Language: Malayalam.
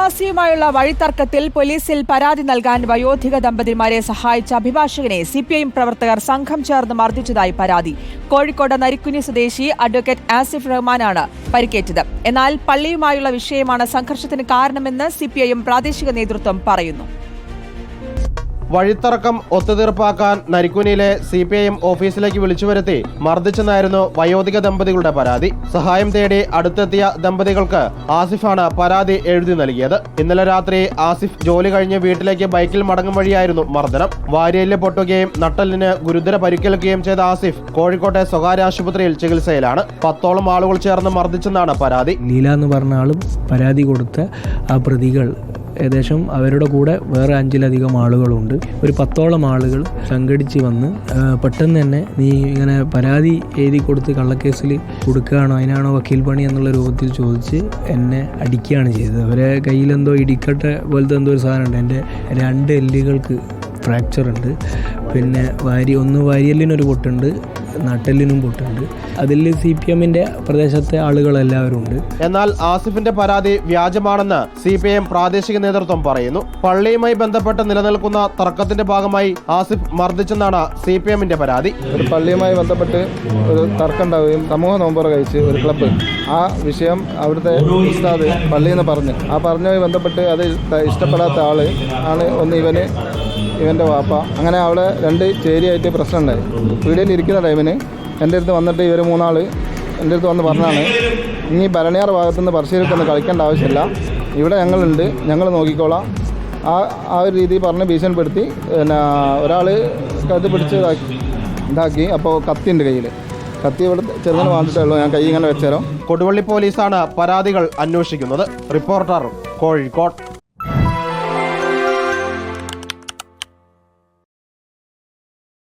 അയൽവാസിയുമായുള്ള വഴിത്തർക്കത്തിൽ പോലീസിൽ പരാതി നൽകാൻ വയോധിക ദമ്പതിമാരെ സഹായിച്ച അഭിഭാഷകനെ സിപിഐഎം പ്രവർത്തകർ സംഘം ചേർന്ന് മർദ്ദിച്ചതായി പരാതി. കോഴിക്കോട് നരിക്കുനി സ്വദേശി അഡ്വക്കേറ്റ് ആസിഫ് റഹ്മാനാണ് പരിക്കേറ്റത്. എന്നാൽ പള്ളിയുമായുള്ള വിഷയമാണ് സംഘർഷത്തിന് കാരണമെന്ന് സിപിഐഎം പ്രാദേശിക നേതൃത്വം പറയുന്നു. വഴിത്തർക്കം ഒത്തുതീർപ്പാക്കാൻ നരിക്കുനിയിലെ സി പി ഐ എം ഓഫീസിലേക്ക് വിളിച്ചു വരുത്തി മർദ്ദിച്ചെന്നായിരുന്നു വയോധിക ദമ്പതികളുടെ പരാതി. സഹായം തേടി അടുത്തെത്തിയ ദമ്പതികൾക്ക് ആസിഫാണ് പരാതി എഴുതി നൽകിയത്. ഇന്നലെ രാത്രി ആസിഫ് ജോലി കഴിഞ്ഞ് വീട്ടിലേക്ക് ബൈക്കിൽ മടങ്ങും വഴിയായിരുന്നു മർദ്ദനം. വാരിയൽ പൊട്ടുകയും നട്ടലിന് ഗുരുതര പരിക്കേൽക്കുകയും ചെയ്ത ആസിഫ് കോഴിക്കോട്ടെ സ്വകാര്യ ആശുപത്രിയിൽ ചികിത്സയിലാണ്. പത്തോളം ആളുകൾ ചേർന്ന് മർദ്ദിച്ചെന്നാണ് പരാതി. നീല എന്ന് പറഞ്ഞ ആളും പരാതി കൊടുത്ത ആ പ്രതികൾ ഏകദേശം അവരുടെ കൂടെ വേറെ അഞ്ചിലധികം ആളുകളുണ്ട്. ഒരു പത്തോളം ആളുകൾ സംഘടിച്ച് വന്ന് പെട്ടെന്ന് തന്നെ നീ ഇങ്ങനെ പരാതി എഴുതി കൊടുത്ത് കള്ളക്കേസിൽ കൊടുക്കുകയാണോ അതിനാണോ വക്കീൽ പണി എന്നുള്ള രൂപത്തിൽ ചോദിച്ച് എന്നെ അടിക്കുകയാണ് ചെയ്തത്. അവരെ കയ്യിലെന്തോ ഇടിക്കട്ട പോലത്തെ എന്തോ ഒരു സാധനമുണ്ട്. എന്റെ രണ്ട് എല്ലുകൾക്ക് ഫ്രാക്ചർ ഉണ്ട്. പിന്നെ വാരി ഒന്ന് വാരിയല്ലിനൊരു പൊട്ടുണ്ട്. നട്ടെല്ലിനും പൊട്ടുണ്ട്. അതിൽ സി പി എമ്മിന്റെ പ്രദേശത്തെ ആളുകളെല്ലാവരും ഉണ്ട്. എന്നാൽ ആസിഫിന്റെ പരാതി വ്യാജമാണെന്ന് സി പി എം പ്രാദേശിക നേതൃത്വം പറയുന്നു. പള്ളിയുമായി ബന്ധപ്പെട്ട് നിലനിൽക്കുന്ന തർക്കത്തിന്റെ ഭാഗമായി ആസിഫ് മർദ്ദിച്ചെന്നാണ് സി പി എമ്മിന്റെ പരാതി. ഒരു പള്ളിയുമായി ബന്ധപ്പെട്ട് ഒരു തർക്കം ഉണ്ടാവുകയും സമൂഹ നോമ്പർ കഴിച്ച് ഒരു ക്ലബ്ബ്. ആ വിഷയം അവിടുത്തെ ഉസ്താദ് പള്ളിയിൽ നിന്ന് പറഞ്ഞു. ആ പറഞ്ഞുമായി ബന്ധപ്പെട്ട് അത് ഇഷ്ടപ്പെടാത്ത ആൾ ആണ്. ഒന്ന് ഇവന് ഇവന്റെ വാപ്പ. അങ്ങനെ അവിടെ രണ്ട് ചേരിയായിട്ട് പ്രശ്നം ഉണ്ടായി വീടിൽ ഇരിക്കുന്ന ടൈമിന് എന്റെ അടുത്ത് വന്നിട്ട് ഇവർ മൂന്നാൾ എന്റെ അടുത്ത് വന്ന് പറഞ്ഞാണ് ഇനി ഭരണിയാർ ഭാഗത്തുനിന്ന് പറശ്ശേരിക്കൊന്ന് കളിക്കേണ്ട ആവശ്യമില്ല. ഇവിടെ ഞങ്ങളുണ്ട്. ഞങ്ങൾ നോക്കിക്കോളാം. ആ ആ ഒരു രീതിയിൽ പറഞ്ഞ് ഭീഷണിപ്പെടുത്തി പിന്നെ ഒരാൾ കത്ത് പിടിച്ച് ഇതാക്കി അപ്പോൾ കത്തിന്റെ കയ്യിൽ കത്തി ഇവിടെ ചെറുതിന് വാങ്ങിച്ചിട്ടേ ഉള്ളൂ. ഞാൻ കൈ ഇങ്ങനെ വെച്ചേരോ. കൊടുവള്ളി പോലീസാണ് പരാതികൾ അന്വേഷിക്കുന്നത്. റിപ്പോർട്ടർ കോഴിക്കോട്.